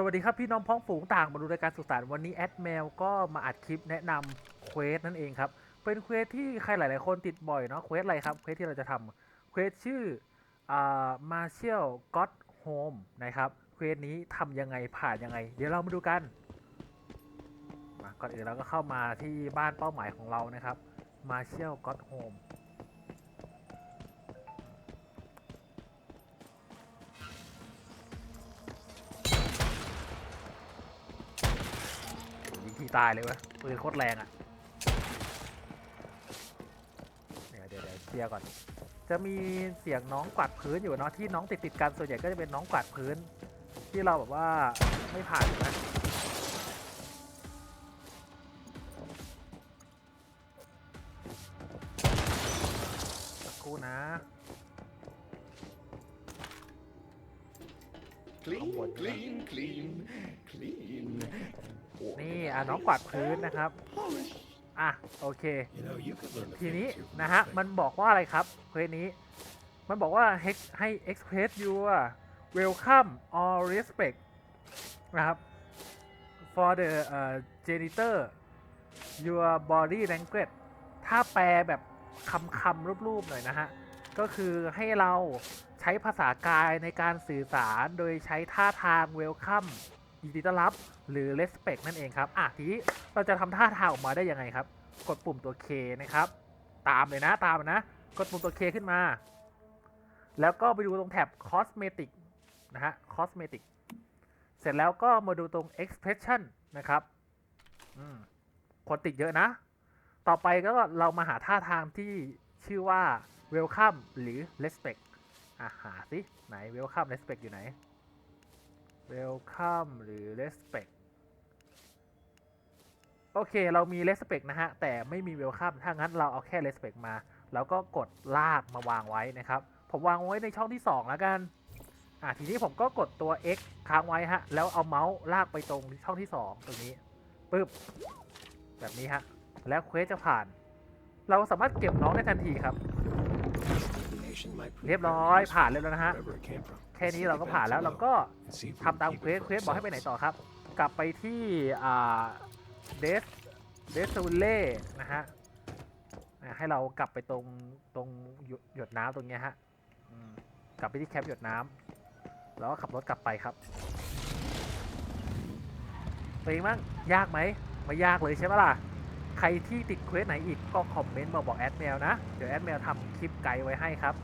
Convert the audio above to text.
สวัสดีครับ พี่น้องพ้องฝูงต่างมาดูรายการสุสานวันนี้แอดแมวก็มาอัดคลิปแนะนำเควสนั่นเองครับ เป็นเควสที่ใครหลาย ๆ คนติดบ่อยเนาะเควสอะไรครับเควสที่เราจะทำเควสชื่ออมาเชียลก็ตโฮมนะครับเควสนี้ทำยังไงผ่านยังไง เดี๋ยวเรามาดูกันมาก่อนอื่นเราก็เข้ามาที่บ้านเป้าหมายของเรานะครับมาเชียลก็ตโฮม ตายเลยวะปืนโคตรแรงอะ่ะเดี๋ยวเดี๋ยวเดี๋ยวเคลียร์ก่อน จะมีเสียงน้องกวาดพื้นอยู่เนาะที่น้องติดติดๆกันส่วนใหญ่ก็จะเป็นน้องกวาดพื้น ที่เราแบบว่าไม่ผ่านนะสักครู่นะ clean, clean, clean. นี่อะน้องกวาดพื้นนะครับ อะโอเค ทีนี้นะฮะมันบอกว่าอะไรครับเควสนี้ มันบอกว่าให้ให้ express your welcome or respect นะครับ for the uh, janitor your body language ถ้าแปลแบบคำคำๆรูปๆหน่อยนะฮะ ก็คือให้เราใช้ภาษากายในการสื่อสารโดยใช้ท่าทาง welcome ยินดีต้อนรับหรือ respect นั่นเองครับอะทีนี้เราจะทำท่าทางออกมาได้ยังไงครับ กดปุ่มตัว K นะครับ ตามเลยนะตามนะ กดปุ่มตัว K ขึ้นมา แล้วก็ไปดูตรงแท็บ cosmetic นะฮะ cosmetic เสร็จแล้วก็มาดูตรง expression นะครับอืมคนติดเยอะนะ ต่อไปก็เรามาหาท่าทางที่ชื่อว่า welcome หรือ respect อะหาสิไหน welcome respect อยู่ไหน welcome หรือ respect โอเค เรามี respect นะฮะ แต่ไม่มี welcome ถ้างั้นเราเอาแค่ respect มา แล้วก็กดลากมาวางไว้นะครับ ผมวางไว้ในช่องที่ 2 แล้วกัน อะทีนี้ผมก็กดตัว X ค้างไว้ฮะ แล้วเอาเมาส์ลากไปตรงช่องที่ 2 ตรงนี้ปึ๊บ แบบนี้ฮะ แล้วเควสจะผ่าน เราสามารถเก็บน้องได้ทันทีครับ Detonation might prove เรียบร้อย very ผ่านเรียบร้อยนะฮะ useful wherever it came from. แค่นี้ Let's เรา get ก็ back ผ่าน to แล้วเรา Lo ก็ and see if we ทำตาม can เคว keep ส it เคว for สบอกให้ไปไหน ourselves. ต่อครับ กลับไปที่อ่าเดสเดสซูเล่นะฮะอ่าให้เรากลับไปตรงตรงหยดหยดน้ำตรงเนี้ยฮะอืมกลับไปที่แคปหยดน้ำแล้วก็ขับรถกลับไปครับเป็นไงบ้างยากไหมไม่ยากเลยใช่ไหมล่ะใครที่ติดเควสไหนอีกก็คอมเมนต์มาบอกแอดแมวนะ เดี๋ยวแอดแมวทำคลิปไกด์ไว้ให้ครับ